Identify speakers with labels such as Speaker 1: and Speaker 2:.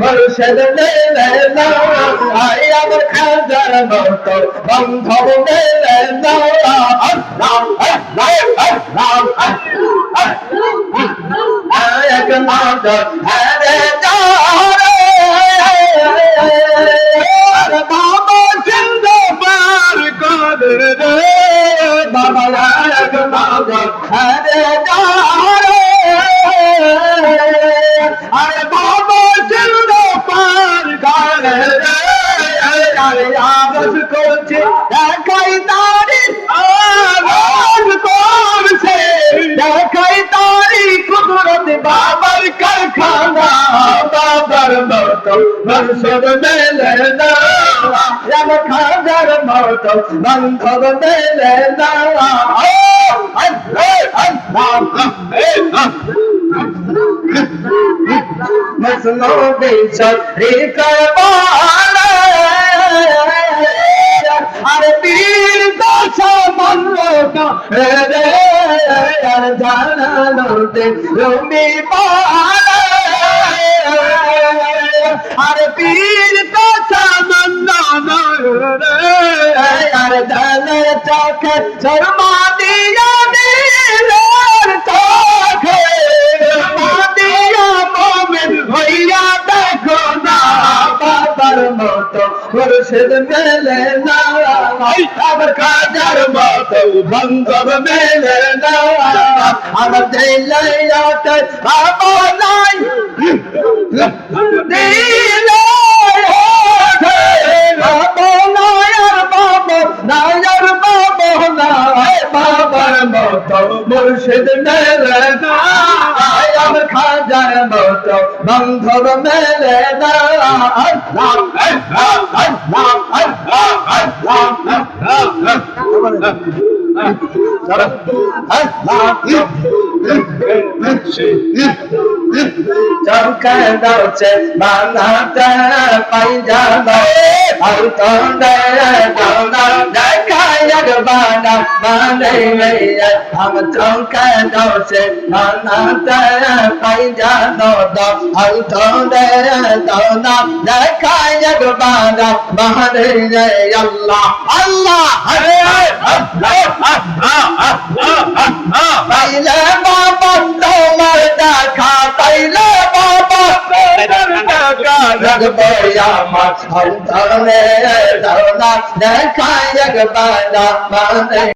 Speaker 1: মুর্শিদ মেলে না আই আমার খাজার মতো। বান্ধব মেলে বাবা করছে, দেখাই তারি আওয়াজ করছে। দেখাই তারি কুদরত বাবার কারখানা, বাবার মতো মনসব মেলে না। খাজার মতো, বান্ধব মেলে না। মসনো বিশর রে করবালা মল্লো না রে আর পীর তো আর জানার চোখে শর্মা মতো মুর্শিদ মেলে না। আমার কাজার মতো বন্ধব মেলে না। আমার দিলাইয়াতে বাবা নাই বাবার মতো মুর্শিদ মেলে না। আমার খাজার মতো বন্ধব মেলে চমকা দাওছে বানাতে পাই জানো আর তন্দে দাওনা দেখায় বানা মানে हम चौका दौसे बानाते पाई जानो दो আর তন্দে দাওনা দেখায় বানা মানে আল্লাহ আল্লাহ হরে পাইলে বাবা তোমার দেখা রগবো আমার অন্তরে দাওনা দেখায় বানা মানে